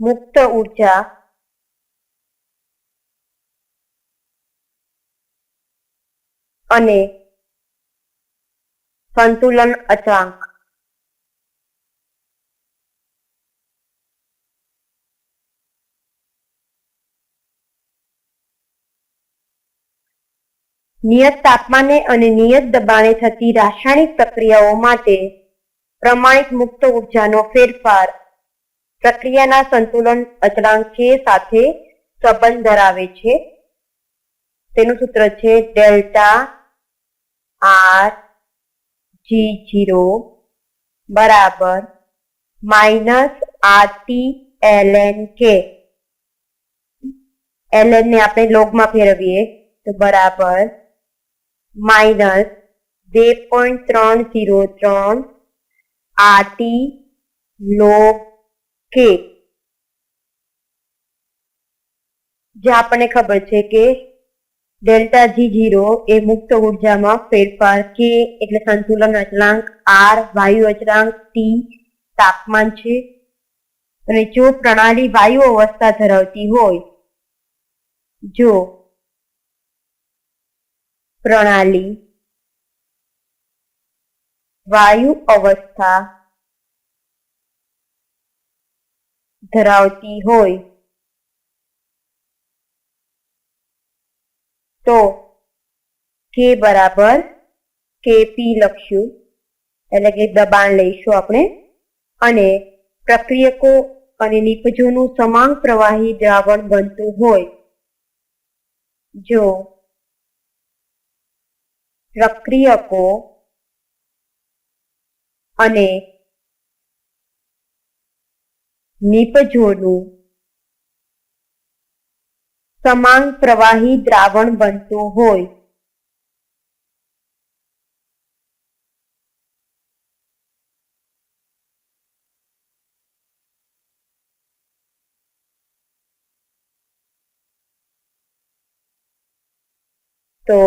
મુક્ત ઊર્જા અને સંતુલન અચળાંક નિયત તાપમાને અને નિયત દબાણે થતી રાસાયણિક પ્રક્રિયાઓ માટે પ્રમાણિત મુક્ત ઉર્જાનો ફેરફાર પ્રક્રિયાના સંતુલન અચળાંક છે સાથે સંબંધ ધરાવે છે. તેનું સૂત્ર છે ડેલ્ટા આર જી જીરો બરાબર minus R T L N K. L N ને આપણે લોગમાં ફેરવીએ તો બરાબર માઇનસ બે પોઈન્ટ ત્રણ જીરો ત્રણ આરટી લોગ કે જે આપણને ખબર છે કે ડેલ્ટા જી જીરો એ મુક્ત ઉર્જામાં ફેરફાર કે એટલે સંતુલન અચળાંક આર, વાયુ અચળાંક ટી, તાપમાન છે. અને જો પ્રણાલી વાયુ અવસ્થા ધરાવતી હોય, જો પ્રણાલી વાયુ અવસ્થા ધરાવતી હોય. તો કે બરાબર કેપી લખશું એટલે કે દબાણ લઈશું આપણે. અને પ્રક્રિયકો અને નિપજોનું સમાંગ પ્રવાહી દ્રાવણ બનતું હોય. જો પ્રક્રિયકો અને નિપજોનું સમાન પ્રવાહી દ્રાવણ બનતું હોય. તો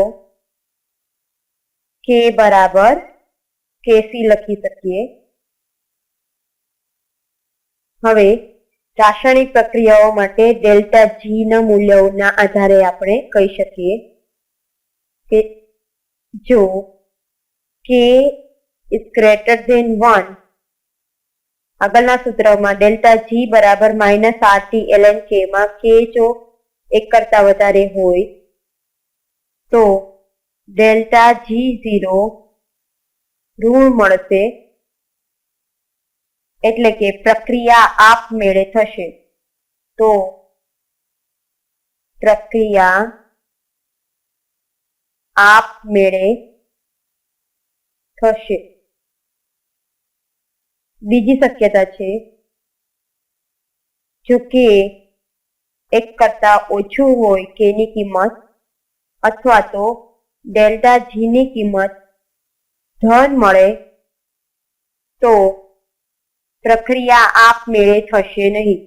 કે બરાબર કેસી લખી શકીએ? હવે રાસાયણિક પ્રક્રિયાઓ માટે ડેલ્ટા જી ના મૂલ્યોના આધારે આપણે કહી શકીએ કે જો કે ઇઝ ગ્રેટર ધેન વન આગળના સૂત્રમાં ડેલ્ટા જી બરાબર માઇનસ આરટી એલએન કે માં કે જો એક કરતા વધારે હોય, તો ડેલ્ટા જી ઝીરો ઋણ મળશે એટલે કે પ્રક્રિયા આપમેળે થશે. તો પ્રક્રિયા આપમેળે થશે. બીજી શક્યતા છે જો કે એક કરતા ઓછું હોય કે ની કિંમત અથવા તો ડેલ્ટા જી ની કિંમત ધન મળે તો પ્રક્રિયા આપમેળે થશે નહીં.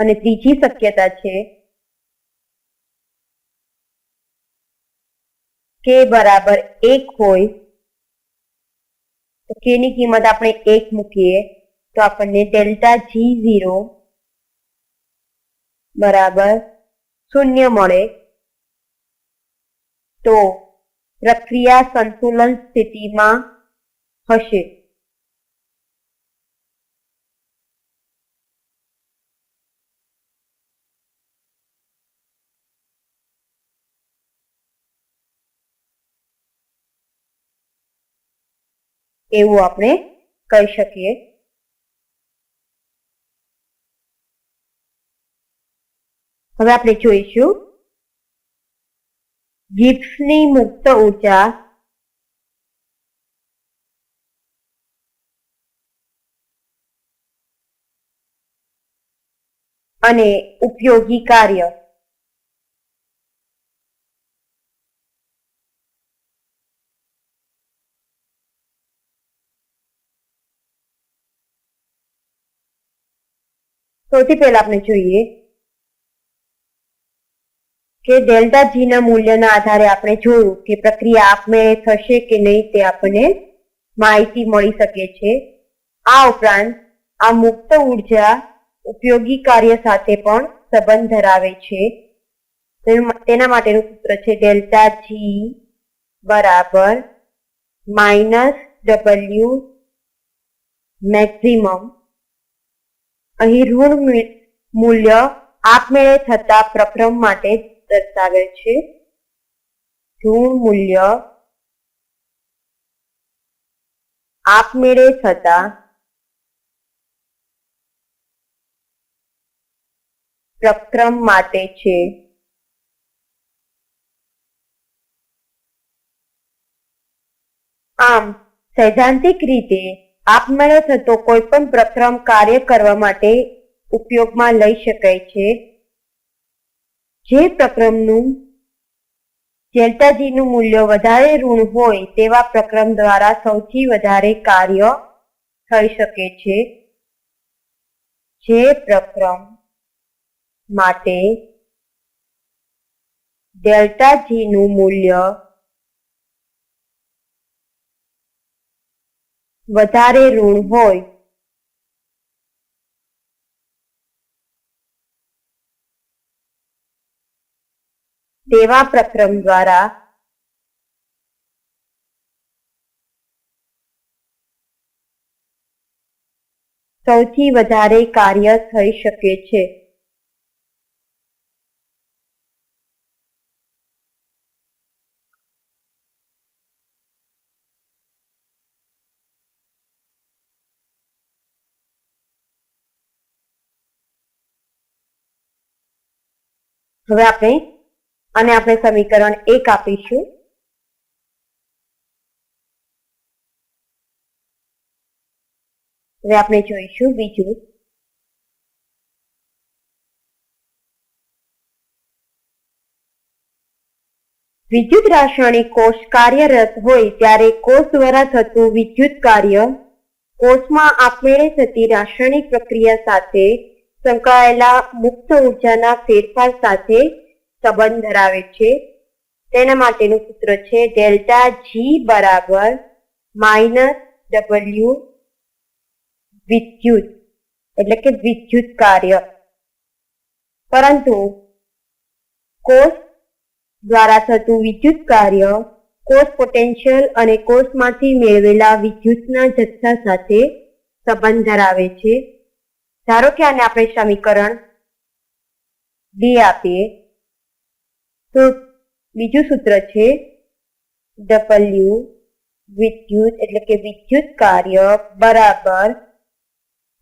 અને ત્રીજી શક્યતા છે કે બરાબર એક હોય તો કેની કિંમત આપણે એક મૂકીએ તો આપણને ડેલ્ટા જી ઝીરો બરાબર શૂન્ય મળે. તો પ્રક્રિયા સંતુલન સ્થિતિમાં હશે. એવું આપણે કહી શકીએ. હવે આપણે જોઈશું. ગિબ્સની મુક્ત ઊર્જા અને ઉપયોગી કાર્ય. સૌથી પહેલા આપણે જોઈએ કે ડેલ્ટા જી ના મૂલ્યના આધારે આપણે જોયું કે પ્રક્રિયા આપમેળે થશે કે નહીં તે આપણને માહિતી મળી શકે છે. આ ઉપરાંત, આ મુક્ત ઊર્જા ઉપયોગી કાર્ય સાથે પણ સંબંધ ધરાવે છે. તેના માટેનું સૂત્ર છે ડેલ્ટા જી બરાબર માઇનસ ડબલ્યુ મેક્સિમમ. અહીં ઋણ મૂલ્ય આપમેળે થતા પ્રક્રમ માટે દર્શાવેલ છે. ઋણ મૂલ્ય આપમેળે થતા પ્રક્રમ માટે છે. આમ, સૈદ્ધાંતિક રીતે આપમેળે થતો કોઈ પણ પ્રક્રમ કાર્ય કરવા માટે ઉપયોગમાં લઈ શકાય છે. જે પ્રક્રમનું ડેલ્ટા મૂલ્ય વધારે ઋણ હોય તેવા પ્રક્રમ દ્વારા સૌથી વધારે કાર્ય થઈ શકે છે. જે પ્રક્રમ માટે ડેલ્ટા જી નું મૂલ્ય વધારે ઋણ હોય તેવા પ્રક્રમ દ્વારા સૌથી વધારે કાર્ય થઈ શકે છે. હવે આપણે અને આપણે સમીકરણ એક આપીશું. હવે આપણે જોઈશું બીજું. વિદ્યુત રાસાયણિક કોષ કાર્યરત હોય ત્યારે કોષ દ્વારા થતું વિદ્યુત કાર્ય કોષમાં આપમેળે થતી રાસાયણિક પ્રક્રિયા સાથે સંકળાયેલા મુક્ત ઉર્જાના ફેરફાર સાથે સંબંધ ધરાવે છે. તેના માટેનું સૂત્ર છે ડેલ્ટા જી બરાબર માઇનસ ડબલ્યુ વિદ્યુત, એટલે કે વિદ્યુત કાર્ય. પરંતુ કોષ દ્વારા થતું વિદ્યુત કાર્ય કોષ પોટેન્શિયલ અને કોષમાંથી મેળવેલા વિદ્યુતના જથ્થા સાથે સંબંધ ધરાવે છે. ધારો કે આને આપણે સમીકરણ ડી આપીએ. તો બીજું સૂત્ર છે ડબલ્યુ વિદ્યુત એટલે કે વિદ્યુત કાર્ય બરાબર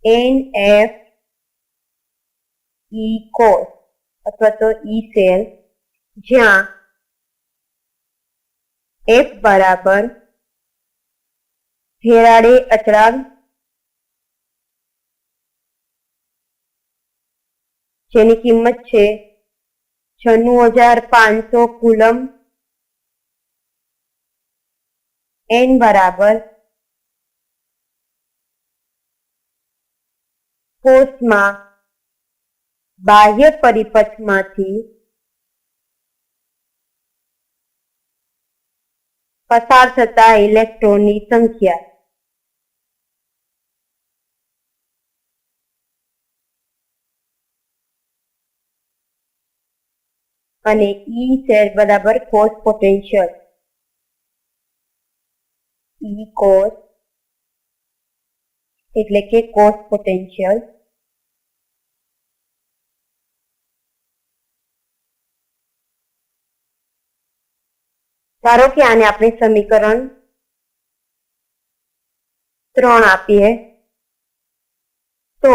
એન એફ ઈ કોસ અથવા તો ઈ સેલ જ્યાં એફ બરાબર ફેરાડે અચળાંક જેની કિંમત છે છન્નું હજાર પાંચસો કુલમ એન બરાબર કોષમાં બાહ્ય પરિપથમાંથી પસાર થતા ઇલેક્ટ્રોનની સંખ્યા. અને ઈ સેલ બરાબર કોસ પોટેન્શિયલ ઈ કોસ એટલે કે કોસ પોટેન્શિયલ ધારો કે આને આપણે સમીકરણ ત્રણ આપીએ. તો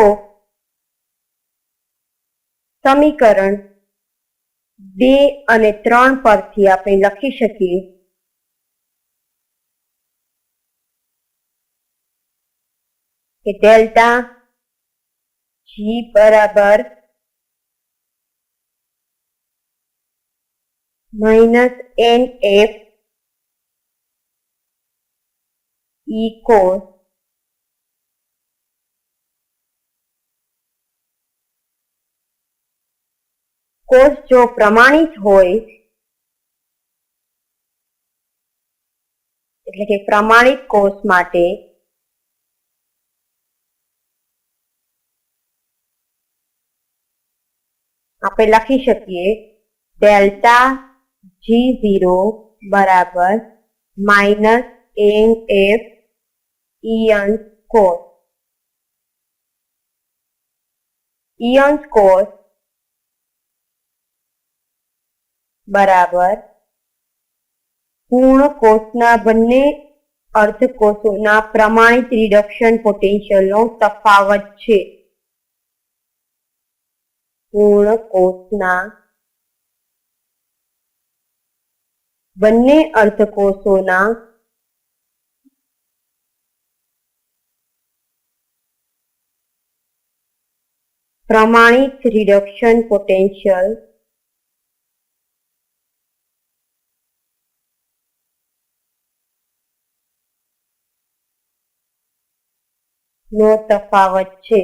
સમીકરણ બે અને ત્રણ પરથી આપણે લખી શકીએ. કે ડેલ્ટા જી બરાબર માઇનસ એન એફ ઈ કોસ કોષ જો પ્રમાણિત હોય, એટલે કે પ્રમાણિત કોષ માટે, આપણે લખી શકીએ ડેલ્ટા જી ઝીરો બરાબર માઇનસ એન એફ ઇયન્સ કોસ ઇયન્સ કોસ બરાબર. પૂર્ણ કોષના બંને અર્ધકોષોના પ્રમાણિત રિડક્શન પોટેન્શિયલનો તફાવત છે. પૂર્ણ કોષના બંને અર્ધકોષોના પ્રમાણિત રિડક્શન પોટેન્શિયલ નો તફાવત છે.